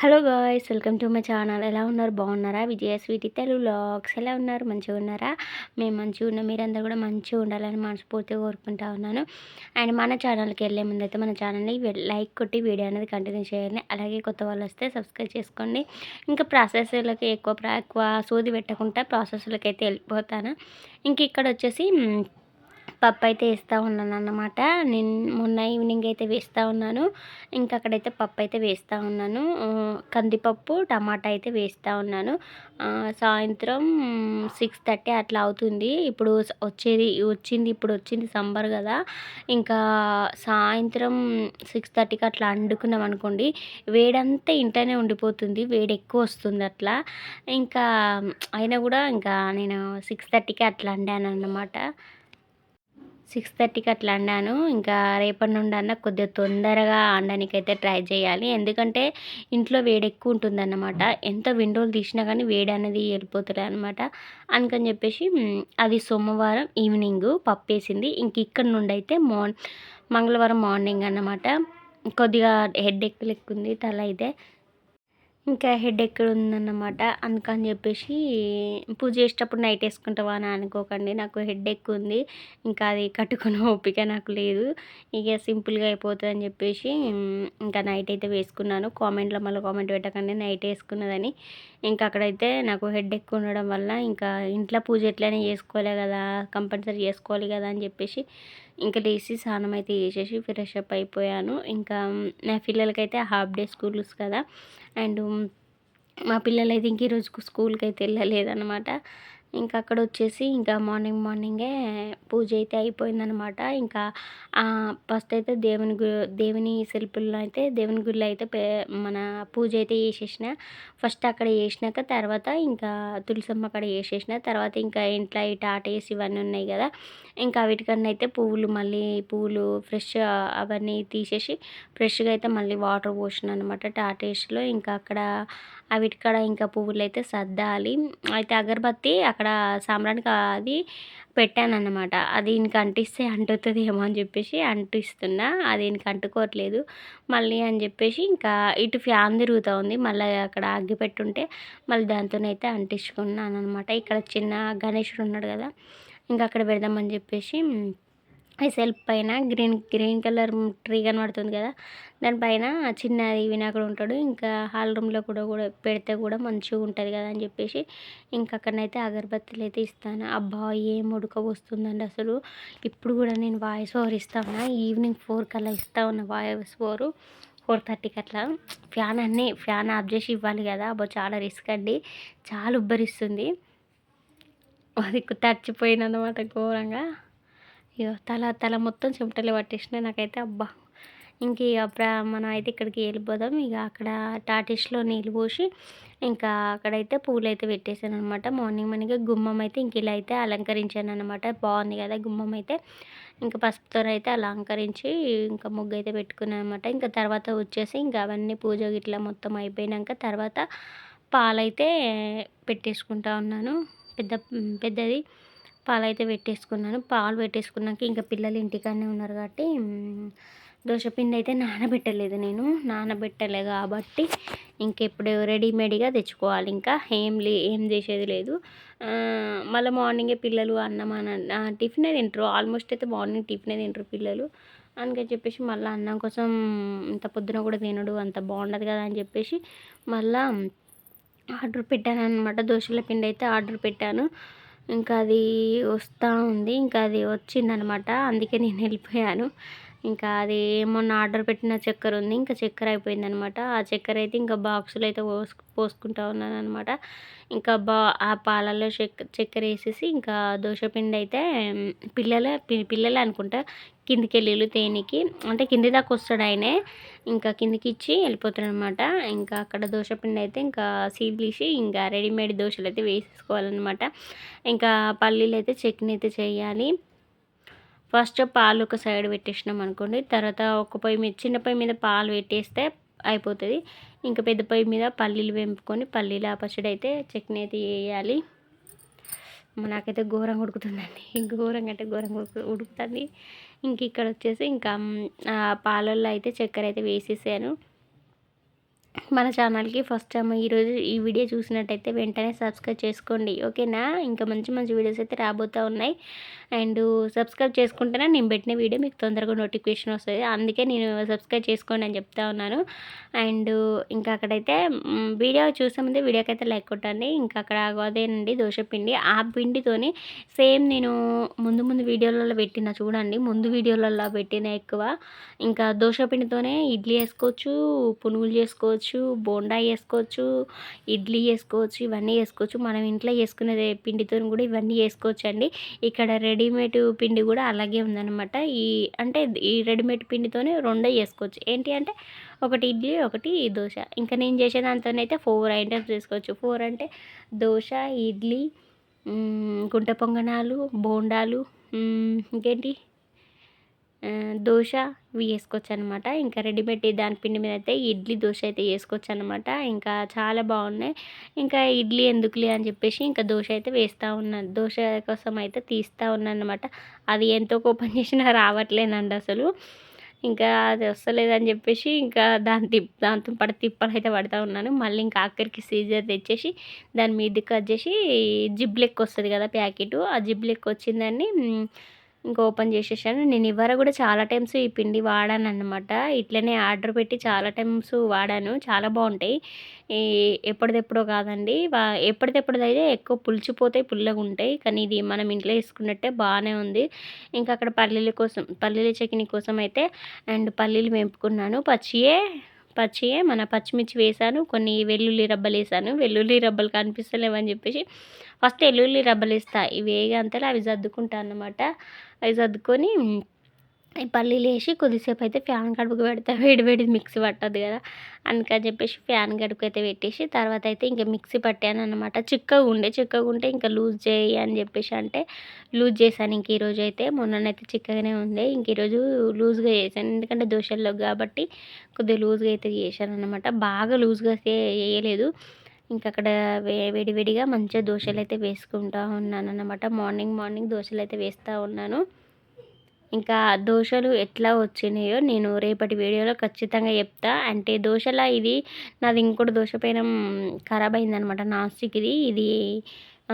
Hello guys welcome to my channel. ఎలా ఉన్నారు? బాగున్నారా? విజయ స్వీటీ తెలుగు లాగ్స్ ఎలా ఉన్నారు? మంచిగా ఉన్నారా? మేము మంచిగా ఉన్నాం. మీరందరూ కూడా మంచిగా ఉండాలని మనస్ఫూర్తిగా కోరుకుంటా ఉన్నాను. అండ్ మన ఛానల్కి వెళ్ళే ముందు అయితే మన ఛానల్ని లైక్ కొట్టి వీడియో అనేది కంటిన్యూ చేయండి. అలాగే కొత్త వాళ్ళు వస్తే సబ్స్క్రైబ్ చేసుకోండి. ఇంకా ప్రాసెస్లకి ఎక్కువ ఎక్కువ సూది పెట్టకుండా ప్రాసెస్లకి అయితే వెళ్ళిపోతాను. ఇంక ఇక్కడ వచ్చేసి పప్పు అయితే వేస్తూ ఉన్నాను అన్నమాట. నేను మొన్న ఈవినింగ్ అయితే వేస్తూ ఉన్నాను. ఇంకా అక్కడైతే పప్పు అయితే వేస్తూ ఉన్నాను. కందిపప్పు టమాటా అయితే వేస్తూ ఉన్నాను. సాయంత్రం సిక్స్ థర్టీ అట్లా అవుతుంది. ఇప్పుడు వచ్చేది వచ్చింది ఇప్పుడు వచ్చింది సంబర్ కదా. ఇంకా సాయంత్రం సిక్స్ థర్టీకి అట్లా వండుకున్నాం అనుకోండి వేడంతా ఇంట్లోనే ఉండిపోతుంది. వేడి ఎక్కువ వస్తుంది అట్లా. ఇంకా అయినా కూడా ఇంకా నేను సిక్స్ థర్టీకి అట్లా వండాను అన్నమాట. సిక్స్ థర్టీకి అట్లా అండాను ఇంకా రేపటి నుండి అన్న కొద్దిగా తొందరగా వండడానికి అయితే ట్రై చేయాలి. ఎందుకంటే ఇంట్లో వేడి ఎక్కువ ఉంటుంది అన్నమాట ఎంత విండోలు తీసినా కానీ వేడి అనేది వెళ్ళిపోతుంది అనమాట అందుకని చెప్పేసి అది సోమవారం ఈవినింగ్ పప్పు వేసింది. ఇంక ఇక్కడ నుండి అయితే మార్ మంగళవారం మార్నింగ్ అన్నమాట. కొద్దిగా హెడ్ ఎక్కువ లెక్క ఉంది తల అయితే. ఇంకా హెడ్ ఎక్కడ ఉందన్నమాట అందుకని చెప్పేసి పూజ చేసేటప్పుడు నైట్ వేసుకుంటావా అని అనుకోకండి. నాకు హెడ్ ఎక్కువ ఉంది ఇంకా అది కట్టుకునే ఓపిక నాకు లేదు. ఇక సింపుల్గా అయిపోతుంది అని చెప్పేసి ఇంకా నైట్ అయితే వేసుకున్నాను. కామెంట్లో మళ్ళీ కామెంట్ పెట్టకండి. నైట్ వేసుకున్నదని. ఇంకా అక్కడైతే నాకు హెడ్ ఎక్కువ ఉండడం వల్ల ఇంకా ఇంట్లో పూజ ఎట్లయినా చేసుకోవాలి కదా. కంపల్సరీ చేసుకోవాలి కదా అని చెప్పేసి ఇంకా లేచి స్నానం అయితే చేసేసి ఫ్రెష్ అప్ అయిపోయాను. ఇంకా నా పిల్లలకైతే హాఫ్ డే స్కూల్స్ కదా. అండ్ మా పిల్లలైతే ఇంక ఈరోజు స్కూల్కి అయితే వెళ్ళలేదన్నమాట. ఇంకా అక్కడ వచ్చేసి ఇంకా మార్నింగ్ మార్నింగే పూజ అయితే అయిపోయిందనమాట. ఇంకా ఫస్ట్ అయితే దేవుని గు దేవుని శిల్పుల్లో అయితే దేవుని గుడిలో అయితే మన పూజ అయితే వేసేసిన ఫస్ట్ అక్కడ వేసినాక తర్వాత ఇంకా తులసమ్మ అక్కడ వేసేసిన తర్వాత ఇంకా ఇంట్లో ఈ టాటేసి ఇవన్నీ ఉన్నాయి కదా ఇంకా వీటికన్నా అయితే పువ్వులు మళ్ళీ పువ్వులు ఫ్రెష్ అవన్నీ తీసేసి ఫ్రెష్గా అయితే మళ్ళీ వాటర్ పోసిన అనమాట టాటేస్లో. ఇంకా అక్కడ అవిటికాడ ఇంకా పువ్వులు అయితే సర్దాలి. అయితే అగరబత్తి అక్కడ సాంబ్రానికి అది పెట్టాను అది ఇంక అంటిస్తే అంటుతుంది ఏమో అని చెప్పేసి అంటిస్తున్నా. అది ఇంక అంటుకోవట్లేదు. మళ్ళీ అని చెప్పేసి ఇంకా ఇటు ఫ్యాన్ తిరుగుతూ ఉంది. మళ్ళీ అక్కడ అగ్గి పెట్టుంటే మళ్ళీ దాంతోనైతే అంటించుకున్నాను అనమాట ఇక్కడ చిన్న గణేశుడు ఉన్నాడు కదా ఇంకా అక్కడ పెడదామని చెప్పేసి ఈ సెల్ఫ్ పైన గ్రీన్ గ్రీన్ కలర్ ట్రీ కనబడుతుంది కదా. దానిపైన చిన్నది వినాయకుడు ఉంటాడు. ఇంకా హాల్ రూమ్లో కూడా కూడా పెడితే కూడా మంచిగా ఉంటుంది కదా అని చెప్పేసి ఇంకా అక్కడనైతే అగరబత్తులు అయితే ఇస్తాను. అబ్బా ఏం ఉడక వస్తుందండి అసలు. ఇప్పుడు కూడా నేను వాయిస్ ఓవర్ ఇస్తా ఉన్నా. ఈవినింగ్ ఫోర్ కల్లా ఇస్తా ఉన్నా వాయిస్ ఓవర్. ఫోర్ థర్టీకి అట్లా. ఫ్యాన్ అన్నీ ఫ్యాన్ ఆఫ్ చేసి ఇవ్వాలి కదా. అబ్బో చాలా రిస్క్ అండి. చాలా ఉబ్బరిస్తుంది. అది తడిచిపోయినమాట ఘోరంగా. ఇక తల తల మొత్తం చెమటలు పట్టేసినాయి నాకైతే అబ్బా. ఇంక ఇక మనం అయితే ఇక్కడికి వెళ్ళిపోదాం. ఇక అక్కడ టాటిష్లో నీళ్ళు పోసి ఇంకా అక్కడైతే పూలు అయితే పెట్టేశాను అనమాట మార్నింగ్ మనకి గుమ్మం అయితే ఇంక ఇలా అయితే అలంకరించాను అనమాట బాగుంది కదా గుమ్మం అయితే. ఇంకా పసుపుతో అయితే అలంకరించి ఇంకా ముగ్గు అయితే పెట్టుకున్నాను అనమాట ఇంకా తర్వాత వచ్చేసి ఇంకా అవన్నీ పూజ గిట్లా మొత్తం అయిపోయినాక తర్వాత పాలైతే పెట్టేసుకుంటా ఉన్నాను. పెద్ద పెద్దది పాలు అయితే పెట్టేసుకున్నాను. పాలు పెట్టేసుకున్నాక ఇంకా పిల్లలు ఇంటికాడనే ఉన్నారు కాబట్టి దోశపిండి అయితే నానబెట్టలేదు నేను. నానబెట్టలే కాబట్టి ఇంకెప్పుడు రెడీమేడ్గా తెచ్చుకోవాలి. ఇంకా ఏం లే ఏం చేసేది లేదు. మళ్ళీ మార్నింగే పిల్లలు అన్నం అన్న టిఫినే తింటారు. ఆల్మోస్ట్ అయితే మార్నింగ్ టిఫినే తింటారు పిల్లలు. అందుకని చెప్పేసి మళ్ళీ అన్నం కోసం ఇంత పొద్దున కూడా తినడు. అంత బాగుండదు కదా అని చెప్పేసి మళ్ళీ ఆర్డర్ పెట్టాను అనమాట దోశల పిండి అయితే ఆర్డర్ పెట్టాను. ఇంకా అది వస్తూ ఉంది ఇంకా అది వచ్చిందనమాట. అందుకే నేను వెళ్ళిపోయాను. ఇంకా అది మొన్న ఆర్డర్ పెట్టిన చక్కెర ఉంది. ఇంకా చక్కెర అయిపోయిందనమాట. ఆ చక్కెర అయితే ఇంకా బాక్సులు అయితే పోసు పోసుకుంటా ఉన్నాను అనమాట ఇంకా బా ఆ పాలల్లో చక్కెర చక్కెర వేసేసి ఇంకా దోశపిండి అయితే పిల్లలే పిల్లలే అనుకుంటా కిందికి వెళ్ళి తేనికి. అంటే కింది దాకా వస్తాడు ఆయనే. ఇంకా కిందికి ఇచ్చి వెళ్ళిపోతాడు అనమాట ఇంకా అక్కడ దోశపిండి అయితే ఇంకా సీల్ తీసి ఇంకా రెడీమేడ్ దోశలు అయితే వేసేసుకోవాలన్నమాట ఇంకా పల్లీలు అయితే చట్నీ అయితే చేయాలి. ఫస్ట్ పాలు ఒక సైడ్ పెట్టేసినాం అనుకోండి తర్వాత ఒక పొయ్యి మీద చిన్న పొయ్యి మీద పాలు పెట్టేస్తే అయిపోతుంది. ఇంకా పెద్ద పొయ్యి మీద పల్లీలు వేంపుకొని పల్లీల పచ్చడి అయితే చట్నీ అయితే వేయాలి నాకైతే ఘోరంగా ఉడుకుతుందండి. ఘోరంగా అంటే ఘోరంగా ఉడుకుతుంది. ఇంక ఇక్కడ వచ్చేసి ఇంకా పాలల్లో అయితే చక్కెర అయితే వేసేసాను. మన ఛానల్కి ఫస్ట్ టైం ఈరోజు ఈ వీడియో చూసినట్టయితే వెంటనే సబ్స్క్రైబ్ చేసుకోండి ఓకేనా? ఇంకా మంచి మంచి వీడియోస్ అయితే రాబోతూ ఉన్నాయి. అండ్ సబ్స్క్రైబ్ చేసుకుంటేనే నేను పెట్టిన వీడియో మీకు తొందరగా నోటిఫికేషన్ వస్తుంది. అందుకే నేను సబ్స్క్రైబ్ చేసుకోండి అని చెప్తా ఉన్నాను. అండ్ ఇంకా అక్కడైతే వీడియో చూసే ముందే వీడియోకి అయితే లైక్ కొట్టండి. ఇంకా అక్కడ అదేనండి దోశ పిండి. ఆ పిండితోని సేమ్ నేను ముందు ముందు వీడియోలలో పెట్టిన చూడండి ముందు వీడియోలలో పెట్టిన ఎక్కువ. ఇంకా దోశ పిండితోనే ఇడ్లీ వేసుకోవచ్చు పునుగులు చేసుకోవచ్చు బోండా వేసుకోవచ్చు ఇడ్లీ వేసుకోవచ్చు ఇవన్నీ వేసుకోవచ్చు. మనం ఇంట్లో వేసుకునే పిండితో కూడా ఇవన్నీ వేసుకోవచ్చు అండి ఇక్కడ రెడీమేడ్ పిండి కూడా అలాగే ఉందన్నమాట. ఈ అంటే ఈ రెడీమేడ్ పిండితోనే రెండో చేసుకోవచ్చు ఏంటి అంటే ఒకటి ఇడ్లీ ఒకటి దోశ. ఇంకా నేను చేసే దాంతోనైతే ఫోర్ ఐటమ్స్ చేసుకోవచ్చు ఫోర్ అంటే దోశ ఇడ్లీ గుంట పొంగనాలు బోండాలు ఇంకేంటి? దోశ ఇవి వేసుకోవచ్చు అనమాట ఇంకా రెడీమేడ్ దాని పిండి మీద అయితే ఇడ్లీ దోశ అయితే వేసుకోవచ్చు అనమాట ఇంకా చాలా బాగున్నాయి. ఇంకా ఇడ్లీ ఎందుకులే అని చెప్పేసి ఇంకా దోశ అయితే వేస్తూ ఉన్నాను దోశ కోసం అయితే తీస్తూ ఉన్నాను అనమాట అది ఎంతో కోపం చేసినా రావట్లేనండి అసలు. ఇంకా అది వస్తలేదని చెప్పేసి ఇంకా దాని తిప్ దాంతో పడి తిప్పలు అయితే పడుతూ ఉన్నాను. మళ్ళీ ఇంకా ఆఖరికి సీజర్ తెచ్చేసి దాని మీద వచ్చేసి చేసి జిబ్ లెక్క వస్తుంది కదా ప్యాకెట్. ఆ జిబ్ లెక్క వచ్చిందని ఇంకా ఓపెన్ చేసేసాను. నేను ఇవ్వర కూడా చాలా టైమ్స్ ఈ పిండి వాడాను అనమాట ఇట్లనే ఆర్డర్ పెట్టి చాలా టైమ్స్ వాడాను. చాలా బాగుంటాయి. ఎప్పటిదెప్పుడో కాదండి. ఎప్పటిదెప్పుడు అయితే ఎక్కువ పులిచిపోతాయి పుల్లగా ఉంటాయి కానీ ఇది మనం ఇంట్లో వేసుకున్నట్టే బాగానే ఉంది. ఇంకా అక్కడ పల్లీల కోసం పల్లీల చట్నీ కోసం అయితే అండ్ పల్లీలు వేపుకున్నాను పచ్చియే పచ్చియే మన పచ్చిమిర్చి వేసాను కొన్ని వెల్లుల్లి రబ్బలు వేసాను. వెల్లుల్లి రబ్బలు కనిపిస్తలేవని చెప్పేసి ఫస్ట్ వెల్లుల్లి రబ్బలు వేస్తా. ఇవి వేగంతలో అవి సర్దుకుంటా అనమాట అవి సర్దుకొని ఈ పల్లీలు వేసి కొద్దిసేపు అయితే ఫ్యాన్ కడుపుకు పెడతా. వేడి వేడి మిక్సీ పట్టదు కదా. అందుకని చెప్పేసి ఫ్యాన్ కడుపు అయితే పెట్టేసి తర్వాత అయితే ఇంకా మిక్సీ పట్టాను అనమాట చిక్కగా ఉండే చిక్కగా ఉంటే ఇంకా లూజ్ చేయి అని చెప్పేసి అంటే లూజ్ చేశాను. ఇంక ఈరోజు అయితే మొన్ననైతే చిక్కగానే ఉండే. ఇంక ఈరోజు లూజ్గా చేశాను. ఎందుకంటే దోశల్లో కాబట్టి కొద్దిగా లూజ్గా అయితే చేశాను అనమాట బాగా లూజ్గా చేయలేదు ఇంకా అక్కడ వే వేడివేడిగా మంచిగా దోశలు అయితే వేసుకుంటూ ఉన్నాను అనమాట మార్నింగ్ మార్నింగ్ దోశలు అయితే వేస్తూ ఉన్నాను. ఇంకా దోశలు ఎట్లా వచ్చినాయో నేను రేపటి వీడియోలో ఖచ్చితంగా చెప్తా. అంటే దోశలా ఇది నాది ఇంకోటి దోశ పైన ఖరాబ్ అయిందనమాట. నాస్టిక్ ఇది ఇది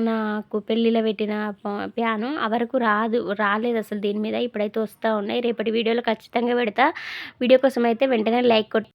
నాకు పెళ్ళిలో పెట్టిన ప్యాను. వరకు రాదు రాలేదు అసలు దీని మీద. ఇప్పుడైతే వస్తూ ఉన్నాయి. రేపటి వీడియోలో ఖచ్చితంగా పెడతా. వీడియో కోసం అయితే వెంటనే లైక్ కొట్టి